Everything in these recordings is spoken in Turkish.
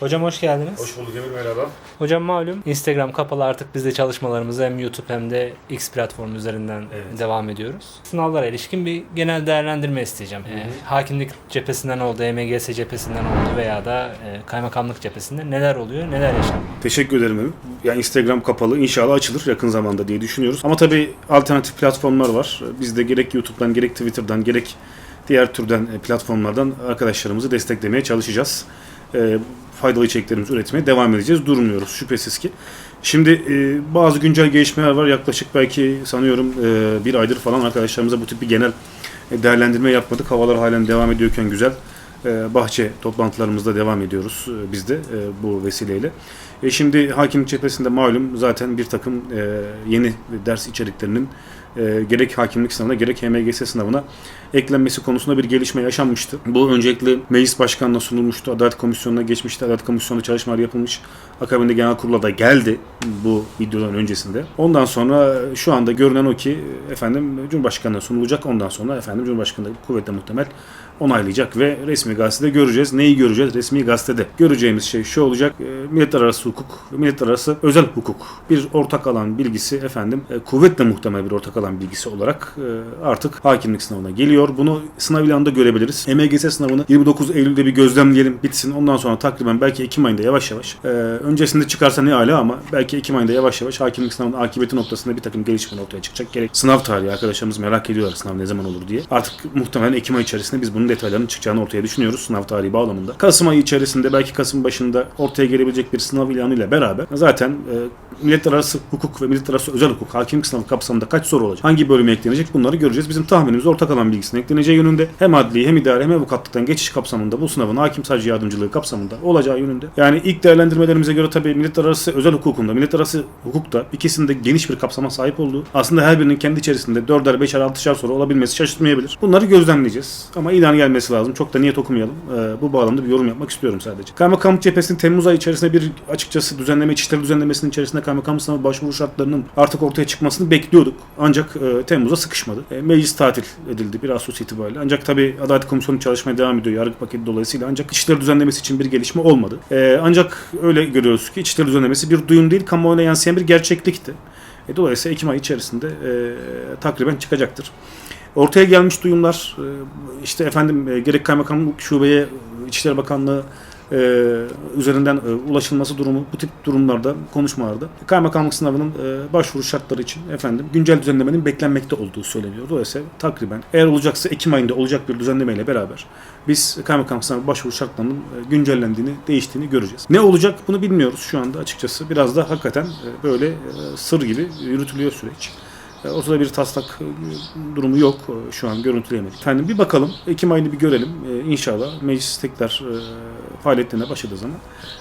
Hocam hoş geldiniz. Hoş bulduk Emir merhaba. Hocam malum Instagram kapalı artık biz de çalışmalarımızı hem YouTube hem de X platformu üzerinden Evet. devam ediyoruz. Sınavlara ilişkin bir genel değerlendirme isteyeceğim. Ee, hakimlik cephesinden oldu, MGS cephesinden oldu veya da e, kaymakamlık cephesinde neler oluyor, neler yaşanıyor? Teşekkür ederim Emir. Yani Instagram kapalı inşallah açılır yakın zamanda diye düşünüyoruz. Ama tabii alternatif platformlar var. Biz de gerek YouTube'dan gerek Twitter'dan gerek diğer türden e, platformlardan arkadaşlarımızı desteklemeye çalışacağız. E, faydalı içeriklerimizi üretmeye devam edeceğiz. Durmuyoruz şüphesiz ki. Şimdi e, bazı güncel gelişmeler var. Yaklaşık belki sanıyorum e, bir aydır falan arkadaşlarımıza bu tip bir genel değerlendirme yapmadık. Havalar halen devam ediyorken güzel. E, bahçe toplantılarımızda devam ediyoruz e, biz de e, bu vesileyle. E, şimdi hakimlik cephesinde malum zaten bir takım e, yeni ders içeriklerinin e, gerek hakimlik sınavına gerek HMGS sınavına eklenmesi konusunda bir gelişme yaşanmıştı. Bu öncelikle meclis başkanına sunulmuştu. Adalet Komisyonu'na geçmişti. Adalet Komisyonu'nda çalışmalar yapılmış. Akabinde genel kurula da geldi bu videodan öncesinde. Ondan sonra şu anda görünen o ki efendim Cumhurbaşkanı'na sunulacak. Ondan sonra efendim Cumhurbaşkanı kuvvetle muhtemel onaylayacak ve resmi gazetede göreceğiz. Neyi göreceğiz? Resmi gazetede. Göreceğimiz şey şu olacak. E, milletler arası hukuk milletler arası özel hukuk. Bir ortak alan bilgisi efendim e, kuvvetle muhtemel bir ortak alan bilgisi olarak e, artık hakimlik sınavına geliyor. Bunu sınav ilanında görebiliriz. MGS sınavını 29 Eylül'de bir gözlemleyelim bitsin. Ondan sonra takriben belki Ekim ayında yavaş yavaş. e, öncesinde çıkarsa ne ala ama belki Ekim ayında yavaş yavaş hakimlik sınavının akıbeti noktasında bir takım gelişmeler ortaya çıkacak. Gerek sınav tarihi arkadaşlarımız merak ediyorlar sınav ne zaman olur diye. Artık muhtemelen Ekim ayı içerisinde biz bunun detaylarının çıkacağını ortaya düşünüyoruz sınav tarihi bağlamında. Kasım ayı içerisinde belki Kasım başında ortaya gelebilecek bir sınav ilanıyla beraber zaten e, milletler arası hukuk ve milletler arası özel hukuk hakimlik sınavı kapsamında kaç soru olacak? Hangi bölüme eklenecek? Bunları göreceğiz. Bizim tahminimiz ortak alan bilgisine ekleneceği yönünde. Hem adli hem idari hem avukatlıktan geçiş kapsamında bu sınavın hakim savcı yardımcılığı kapsamında olacağı yönünde. Yani ilk değerlendirmelerimize göre tabii milletler arası özel hukukunda, milletler arası hukukta ikisinde geniş bir kapsama sahip olduğu aslında her birinin kendi içerisinde 4'er, 5'er, 6'şer soru olabilmesi şaşırtmayabilir. Bunları gözlemleyeceğiz. Ama ilan gelmesi lazım. Çok da niyet okumayalım. Ee, bu bağlamda bir yorum yapmak istiyorum sadece. Kaymakamlık cephesinin Temmuz ayı içerisinde bir açıkçası düzenleme, İçişleri düzenlemesinin içerisinde kaymakamlık sınavı başvuru şartlarının artık ortaya çıkmasını bekliyorduk. Ancak e, Temmuz'a sıkışmadı. E, meclis tatil edildi bir Ağustos itibariyle. Ancak tabii Adalet Komisyonu çalışmaya devam ediyor yargı paketi dolayısıyla. Ancak İçişleri düzenlemesi için bir gelişme olmadı. E, ancak öyle görüyoruz ki İçişleri düzenlemesi bir duyum değil, kamuoyuna yansıyan bir gerçeklikti. E, dolayısıyla Ekim ayı içerisinde e, takriben çıkacaktır. Ortaya gelmiş duyumlar e, işte efendim e, gerek kaymakamlık şubeye İçişleri Bakanlığı e, üzerinden e, ulaşılması durumu bu tip durumlarda konuşmalarda kaymakamlık sınavının e, başvuru şartları için efendim güncel düzenlemenin beklenmekte olduğu söyleniyor. Dolayısıyla takriben eğer olacaksa Ekim ayında olacak bir düzenlemeyle beraber biz kaymakamlık sınavı başvuru şartlarının e, güncellendiğini, değiştiğini göreceğiz. Ne olacak bunu bilmiyoruz şu anda açıkçası. Biraz da hakikaten e, böyle e, sır gibi yürütülüyor süreç. E, Ortada bir taslak e, durumu yok e, şu an görüntüleyemedik. Efendim bir bakalım Ekim ayını bir görelim. İnşallah meclis tekrar faaliyetlerine başladığı zaman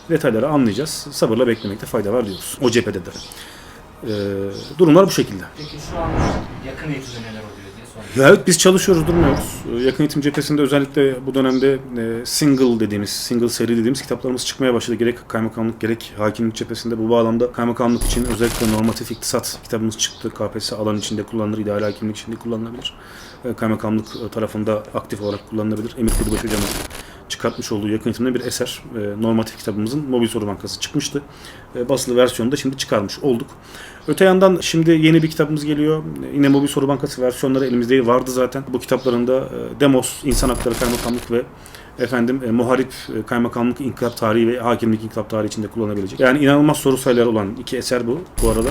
detayları anlayacağız. Sabırla beklemekte fayda var diyoruz. O cephede de. E, durumlar bu şekilde. Peki şu an yakın eğitimde neler oluyor. Ya evet biz çalışıyoruz durmuyoruz. Ee, Yakın eğitim cephesinde özellikle bu dönemde e, single dediğimiz, single seri dediğimiz kitaplarımız çıkmaya başladı. Gerek kaymakamlık gerek hakimlik cephesinde bu bağlamda kaymakamlık için özellikle normatif iktisat kitabımız çıktı. KPSS alan içinde kullanılır, idari hakimlik içinde kullanılabilir. E, Kaymakamlık e, tarafında aktif olarak kullanılabilir. Emir Kurubaş hocamın çıkartmış olduğu yakın eğitimde bir eser. E, normatif kitabımızın mobil soru bankası çıkmıştı. E, basılı versiyonu da şimdi çıkarmış olduk. Öte yandan şimdi yeni bir kitabımız geliyor. Yine mobil soru bankası versiyonları elimizde vardı zaten. Bu kitaplarında e, Demos, İnsan Hakları Kaymakamlık ve efendim e, Muharip e, Kaymakamlık İnkılap Tarihi ve Hakimlik İnkılap Tarihi içinde kullanabilecek. Yani inanılmaz soru sayıları olan iki eser bu bu arada.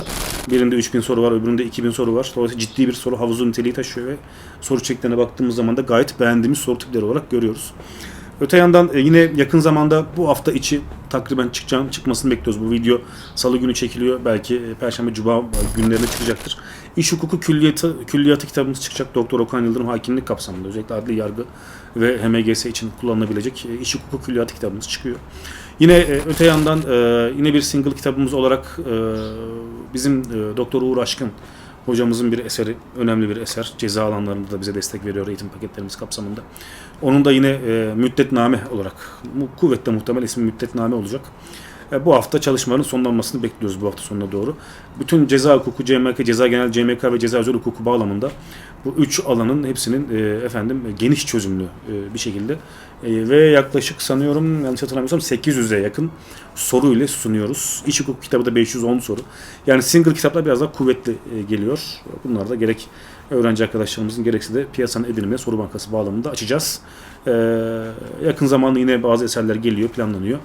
Birinde 3000 soru var, öbüründe 2000 soru var. Dolayısıyla ciddi bir soru havuzu niteliği taşıyor ve soru çeklerine baktığımız zaman da gayet beğendiğimiz soru tipleri olarak görüyoruz. Öte yandan e, yine yakın zamanda bu hafta içi takriben çıkacağını çıkmasını bekliyoruz. Bu video salı günü çekiliyor. Belki e, perşembe cuma günlerinde çıkacaktır. İş hukuku külliyatı, külliyatı kitabımız çıkacak. Doktor Okan Yıldırım hakimlik kapsamında özellikle adli yargı ve HMGS için kullanılabilecek e, iş hukuku külliyatı kitabımız çıkıyor. Yine öte yandan yine bir single kitabımız olarak bizim Doktor Uğur Aşkın hocamızın bir eseri, önemli bir eser. Ceza alanlarında da bize destek veriyor eğitim paketlerimiz kapsamında. Onun da yine e, müddetname olarak, kuvvetle muhtemel ismi müddetname olacak. E, Bu hafta çalışmaların sonlanmasını bekliyoruz bu hafta sonuna doğru. Bütün ceza hukuku, CMK, ceza genel CMK ve ceza özel hukuku bağlamında bu üç alanın hepsinin e, efendim geniş çözümlü e, bir şekilde ve yaklaşık sanıyorum yanlış hatırlamıyorsam 800'e yakın soru ile sunuyoruz. İç hukuk kitabı da 510 soru. Yani single kitaplar biraz daha kuvvetli geliyor. Bunlar da gerek öğrenci arkadaşlarımızın gerekse de piyasanın edinimine soru bankası bağlamında açacağız. Yakın zamanda yine bazı eserler geliyor, planlanıyor.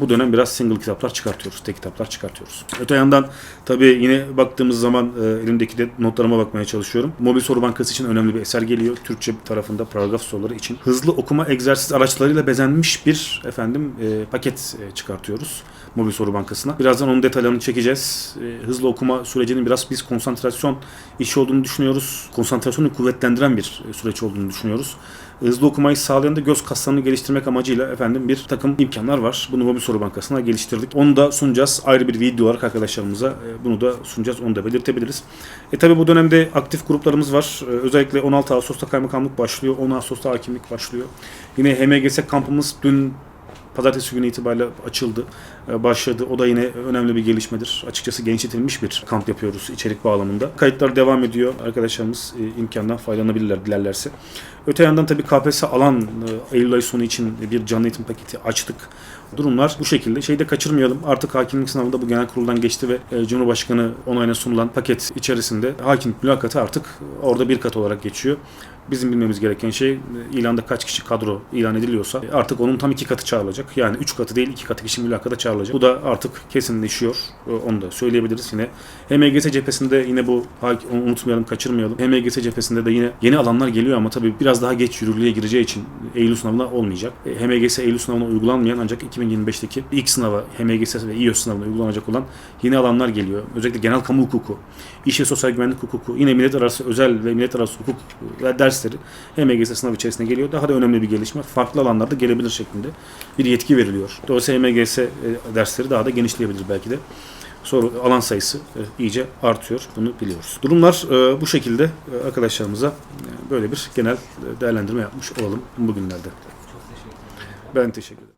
Bu dönem biraz single kitaplar çıkartıyoruz, tek kitaplar çıkartıyoruz. Öte yandan tabii yine baktığımız zaman e, elimdeki de notlarıma bakmaya çalışıyorum. Mobil soru bankası için önemli bir eser geliyor. Türkçe tarafında paragraf soruları için. Hızlı okuma egzersiz araçlarıyla bezenmiş bir efendim e, paket e, çıkartıyoruz mobil soru bankasına. Birazdan onun detaylarını çekeceğiz. E, hızlı okuma sürecinin biraz biz konsantrasyon işi olduğunu düşünüyoruz. Konsantrasyonu kuvvetlendiren bir e, süreç olduğunu düşünüyoruz. Hızlı okumayı sağlayan da göz kaslarını geliştirmek amacıyla efendim bir takım imkanlar var. Bunu mobil soru bankasına geliştirdik. Onu da sunacağız. Ayrı bir video olarak arkadaşlarımıza e, bunu da sunacağız. Onu da belirtebiliriz. E tabi bu dönemde aktif gruplarımız var. E, özellikle 16 Ağustos'ta kaymakamlık başlıyor. 10 Ağustos'ta hakimlik başlıyor. Yine HMGS kampımız dün Pazartesi günü itibariyle açıldı, e, başladı. O da yine önemli bir gelişmedir. Açıkçası genişletilmiş bir kamp yapıyoruz içerik bağlamında. Kayıtlar devam ediyor. Arkadaşlarımız e, imkandan faydalanabilirler dilerlerse. Öte yandan tabii KPSS alan e, Eylül ayı sonu için bir canlı eğitim paketi açtık. Durumlar bu şekilde. Şeyi de kaçırmayalım. Artık hakimlik sınavında bu genel kuruldan geçti ve Cumhurbaşkanı onayına sunulan paket içerisinde hakimlik mülakatı artık orada bir kat olarak geçiyor. Bizim bilmemiz gereken şey e, ilanda kaç kişi kadro ilan ediliyorsa e, artık onun tam iki katı çağrılacak. Yani üç katı değil iki katı kişi mülakata çağrılacak. Bu da artık kesinleşiyor. E, Onu da söyleyebiliriz yine. HMGS cephesinde yine bu unutmayalım, kaçırmayalım. HMGS cephesinde de yine yeni alanlar geliyor ama tabii biraz daha geç yürürlüğe gireceği için Eylül sınavına olmayacak. HMGS Eylül sınavına uygulanmayan ancak 2025'teki ilk sınava HMGS ve İYÖS sınavına uygulanacak olan yeni alanlar geliyor. Özellikle genel kamu hukuku, iş ve sosyal güvenlik hukuku, yine millet arası özel ve millet arası hukuk e, dersleri HMGS sınav içerisinde geliyor. Daha da önemli bir gelişme. Farklı alanlarda gelebilir şeklinde bir yetki veriliyor. Dolayısıyla HMGS e, dersleri daha da genişleyebilir belki de. Soru alan sayısı e, iyice artıyor. Bunu biliyoruz. Durumlar e, bu şekilde e, arkadaşlarımıza e, böyle bir genel e, değerlendirme yapmış olalım bugünlerde. Çok teşekkür ederim. Ben teşekkür ederim.